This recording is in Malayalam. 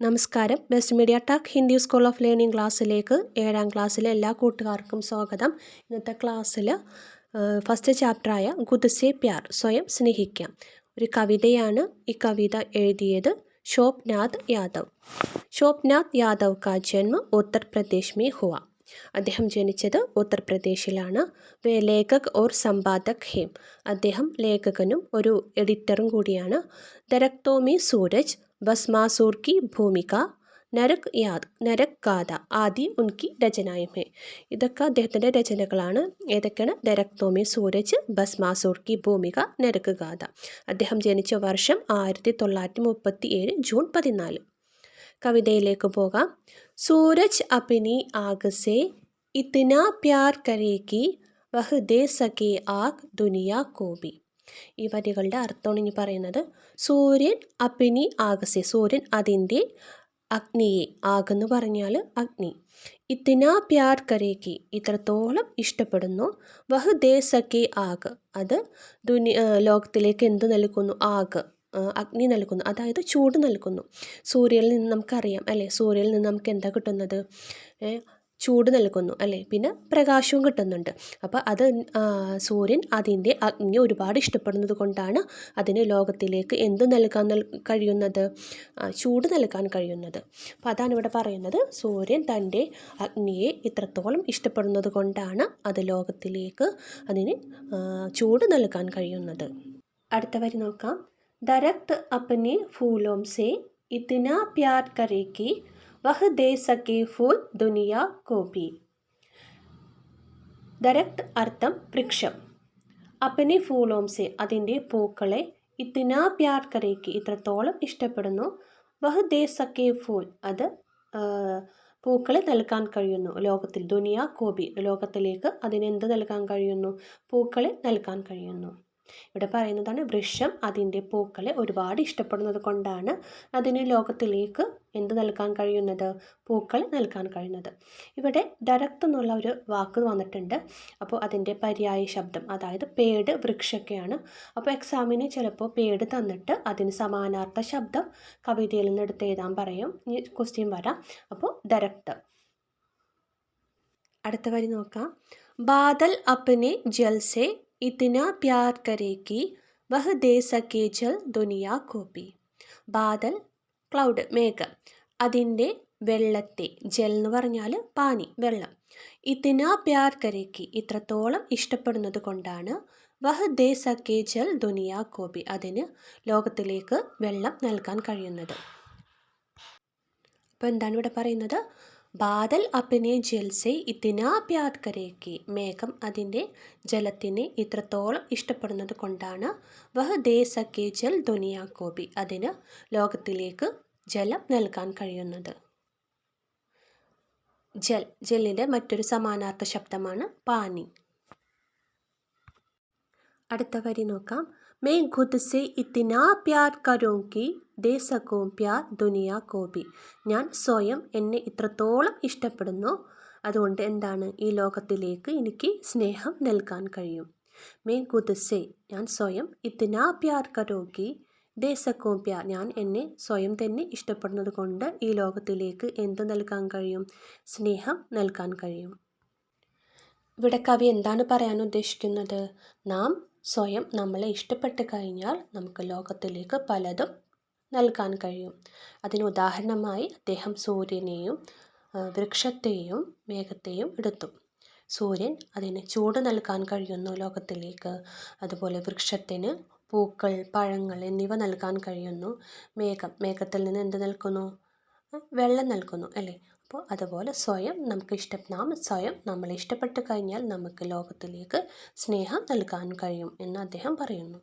നമസ്കാരം. Best media talk Hindi school of learning ക്ലാസ്സിലേക്ക് ഏഴാം ക്ലാസ്സിലെ എല്ലാ കൂട്ടുകാർക്കും സ്വാഗതം. ഇന്നത്തെ ക്ലാസ്സിൽ ഫസ്റ്റ് ചാപ്റ്ററായ ഗുദ്സെ പ്യാർ സ്വയം സ്നേഹിക്കാം. ഒരു കവിതയാണ് ഈ കവിത എഴുതിയത് ശോഭ്നാഥ് യാദവ്. ശോഭ്നാഥ് യാദവ് കാ ജന്മ ഉത്തർപ്രദേശ് മേ ഹുവ. അദ്ദേഹം ജനിച്ചത് ഉത്തർപ്രദേശിലാണ്. വേ ലേഖക് ഓർ സമ്പാദക് ഹേം. അദ്ദേഹം ലേഖകനും ഒരു എഡിറ്ററും കൂടിയാണ്. ദരക്തോമി സൂരജ് ഭസ്മാസുർ की ഭൂമിക നരക് യാദ് നരക് ഗാഥ ആദി ഉൻകി രചനായും ഹെ. ഇതൊക്കെ അദ്ദേഹത്തിന്റെ രചനകളാണ്. ഏതൊക്കെയാണ്? ദരക്തോമി സൂരജ് ഭസ്മാസൂർ കി ഭൂമിക നരക് ഗാഥ. അദ്ദേഹം ജനിച്ച വർഷം ആയിരത്തി തൊള്ളായിരത്തി മുപ്പത്തി ഏഴ് ജൂൺ പതിനാല്. കവിതയിലേക്ക് പോകാം. സൂരജ് അപ്പിനി ആഗസെ ഇത്തിന പ്യാർ കരേക്കി വഹ് ദേ സകേ ആഗ് ദുനിയ കോബി ഈ വരികളുടെ അർത്ഥമാണ് ഇനി പറയുന്നത്. സൂര്യൻ അപ്പിനി ആകസെ സൂര്യൻ അതിന്റെ അഗ്നിയെ ആകെന്ന് പറഞ്ഞാൽ അഗ്നി. ഇത്തിനാ പ്യാർ കരേക്ക് ഇത്രത്തോളം ഇഷ്ടപ്പെടുന്നു. വഹ് ദേശക്കെ ആക് അത് ദുനി ലോകത്തിലേക്ക് എന്ത് നൽകുന്നു? ആക് അഗ്നി നൽകുന്നു. അതായത് ചൂട് നൽകുന്നു. സൂര്യനിൽ നിന്ന് നമുക്കറിയാം അല്ലേ? സൂര്യനിൽ നിന്ന് നമുക്ക് എന്താ കിട്ടുന്നത്? ചൂട് നൽകുന്നു അല്ലേ? പിന്നെ പ്രകാശവും കിട്ടുന്നുണ്ട്. അപ്പോൾ അത് സൂര്യൻ അതിന്റെ അഗ്നി ഒരുപാട് ഇഷ്ടപ്പെടുന്നത് കൊണ്ടാണ് അതിന് ലോകത്തിലേക്ക് എന്ത് നൽകാൻ കഴിയുന്നത്? ചൂട് നൽകാൻ കഴിയുന്നത്. അപ്പോൾ അതാണ് ഇവിടെ പറയുന്നത്. സൂര്യൻ തന്റെ അഗ്നിയെ ഇത്രത്തോളം ഇഷ്ടപ്പെടുന്നത് കൊണ്ടാണ് അത് ലോകത്തിലേക്ക് അതിന് ചൂട് നൽകാൻ കഴിയുന്നത്. അടുത്ത വരി നോക്കാം. ദരക്ത് അപ്പനെ ഫൂലോം സെ പ്യാർ കരേക്ക് വഹ് ദേ സക്കെ ഫൂൽ ദുനിയ കോപി. ദരക്ത് അർത്ഥം വൃക്ഷം. അപ്പനെ ഫൂലോംസെ അതിന്റെ പൂക്കളെ ഇത്തിനാ പ്യാർ കരേക്ക് ഇത്രത്തോളം ഇഷ്ടപ്പെടുന്നു. വഹ് ദേ സക്കെ ഫൂൽ അത് പൂക്കളെ നൽകാൻ കഴിയുന്നു. ലോകത്തിൽ ദുനിയ കോപി ലോകത്തിലേക്ക് അതിനെന്ത് നൽകാൻ കഴിയുന്നു? പൂക്കളെ നൽകാൻ കഴിയുന്നു. ഇവിടെ പറയുന്നതാണ് വൃക്ഷം അതിന്റെ പൂക്കളെ ഒരുപാട് ഇഷ്ടപ്പെടുന്നത് കൊണ്ടാണ് അതിന് ലോകത്തിലേക്ക് എന്ത് നൽകാൻ കഴിയുന്നത്? പൂക്കൾ നൽകാൻ കഴിയുന്നത്. ഇവിടെ ഡയറക്റ്റ് എന്നുള്ള ഒരു വാക്ക് വന്നിട്ടുണ്ട്. അപ്പോൾ അതിന്റെ പര്യായ ശബ്ദം അതായത് പേട് വൃക്ഷമൊക്കെയാണ് അപ്പോൾ എക്സാമിന് ചിലപ്പോൾ പേട് തന്നിട്ട് അതിന് സമാനാർത്ഥ ശബ്ദം കവിതയിൽ നിന്ന് എടുത്ത് എഴുതാൻ പറയും. ക്വസ്റ്റ്യൻ വരാം. അപ്പോൾ ഡയറക്റ്റ്. അടുത്ത വരി നോക്കാം. ബാദൽ അപ്പനെ ജൽസെ इतना प्यार करे कि वह दे सके जल ദുനിയ കോപ്പി ബാദൽ ക്ലൗഡ് മേഘം അതിൻ്റെ വെള്ളത്തെ ജൽ എന്ന് പറഞ്ഞാൽ പാനി വെള്ളം ഇത്തിന പ്യാർ കരേക്ക് ഇത്രത്തോളം ഇഷ്ടപ്പെടുന്നത് കൊണ്ടാണ് വഹ് ദേ സക്കെ ജൽ ദുനിയ കോപി അതിന് ലോകത്തിലേക്ക് വെള്ളം നൽകാൻ കഴിയുന്നത് അപ്പോൾ എന്താണ് ഇവിടെ പറയുന്നത് ബാദൽ അപ്പനെ ജൽസെ ഇത്തിനാ പ്യാർ കരേക്ക് മേഘം അതിന്റെ ജലത്തിനെ ഇത്രത്തോളം ഇഷ്ടപ്പെടുന്നത് കൊണ്ടാണ്. വഹ് ദേ സക്കെ ജൽ ദുനിയാ കോബി അതിന് ലോകത്തിലേക്ക് ജലം നൽകാൻ കഴിയുന്നത്. ജൽ. ജലിന്റെ മറ്റൊരു സമാനാർത്ഥ ശബ്ദമാണ് പാനി. അടുത്ത വരി നോക്കാം. മേ ഖുദ് സെ ഇത്തിനാ പ്യാർ കരോങ്കി ദേ സക്കോ പ്യാർ ദുനിയ കോബി ഞാൻ സ്വയം എന്നെ ഇത്രത്തോളം ഇഷ്ടപ്പെടുന്നു. അതുകൊണ്ട് എന്താണ് ഈ ലോകത്തിലേക്ക് എനിക്ക് സ്നേഹം നൽകാൻ കഴിയും? മേ ഖുദ് ഞാൻ സ്വയം ഇത്തിനാ പ്യാർ കരോങ്കി ദേ പ്യാർ ഞാൻ എന്നെ സ്വയം തന്നെ ഇഷ്ടപ്പെടുന്നത് കൊണ്ട് ഈ ലോകത്തിലേക്ക് എന്ത് നൽകാൻ കഴിയും? സ്നേഹം നൽകാൻ കഴിയും. ഇവിടെ കവി എന്താണ് പറയാൻ ഉദ്ദേശിക്കുന്നത്? നാം സ്വയം നമ്മളെ ഇഷ്ടപ്പെട്ട് കഴിഞ്ഞാൽ നമുക്ക് ലോകത്തിലേക്ക് പലതും നൽകാൻ കഴിയും. അതിന് ഉദാഹരണമായി അദ്ദേഹം സൂര്യനെയും വൃക്ഷത്തെയും മേഘത്തെയും എടുത്തു. സൂര്യൻ അതിന് ചൂട് നൽകാൻ കഴിയുന്നു ലോകത്തിലേക്ക്. അതുപോലെ വൃക്ഷത്തിന് പൂക്കൾ പഴങ്ങൾ എന്നിവ നൽകാൻ കഴിയുന്നു. മേഘം മേഘത്തിൽ നിന്ന് എന്ത് നൽകുന്നു? വെള്ളം നൽകുന്നു അല്ലേ? അപ്പോൾ അതുപോലെ സ്വയം നമുക്ക് ഇഷ്ട നാം സ്വയം നമ്മൾ ഇഷ്ടപ്പെട്ട് കഴിഞ്ഞാൽ നമുക്ക് ലോകത്തിലേക്ക് സ്നേഹം നൽകാൻ കഴിയും എന്ന് അദ്ദേഹം പറയുന്നു.